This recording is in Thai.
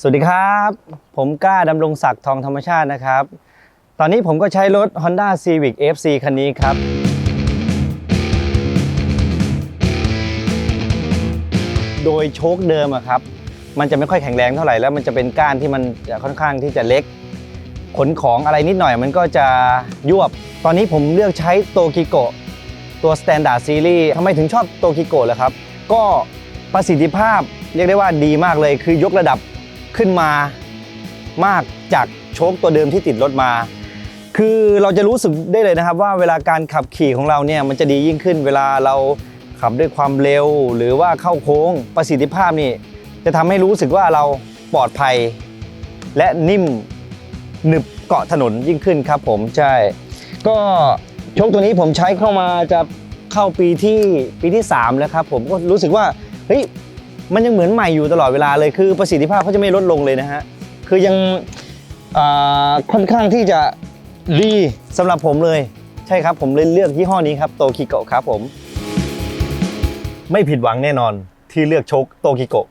สวัสดีครับ ผมกล้าดำรงศักดิ์ทองธรรมชาตินะครับ ตอนนี้ผมก็ใช้รถ Honda Civic FC คันนี้ครับ โดยโชคเดิมอะครับ มันจะไม่ค่อยแข็งแรงเท่าไหร่แล้วมันจะเป็นก้านที่มันค่อนข้างที่จะเล็ก ขนของอะไรนิดหน่อยมันก็จะยวบ ตอนนี้ผมเลือกใช้โตกิโกะตัว Standard Series ทำไมถึงชอบโตกิโกะล่ะครับ ก็ประสิทธิภาพเรียกได้ว่าดีมากเลยคือยกระดับ ขึ้นมามากจากโชคตัวเดิมที่ติดรถมา คือเราจะรู้สึกได้เลยนะครับ ว่าเวลาการขับขี่ของเราเนี่ยมันจะดียิ่งขึ้น เวลาเราขับด้วยความเร็ว หรือว่าเข้าโค้งประสิทธิภาพนี่ จะทำให้รู้สึกว่าเราปลอดภัย และนิ่มหนึบเกาะถนนยิ่งขึ้นครับผมใช่ ก็โชคตัวนี้ผมใช้เข้ามาจะเข้าปีที่ปีที่ 3 แล้วครับผมก็รู้สึกว่าเฮ้ย มันยังเหมือนใหม่อยู่ตลอดเวลาเลยคือประสิทธิภาพเขาจะไม่ลดลงเลยนะฮะคือยังค่อนข้างที่จะดีสำหรับผมเลย ใช่ครับผมเลยเลือกยี่ห้อนี้ครับโตคิโกะครับผม ไม่ผิดหวังแน่นอนที่เลือกชกโตคิโกะ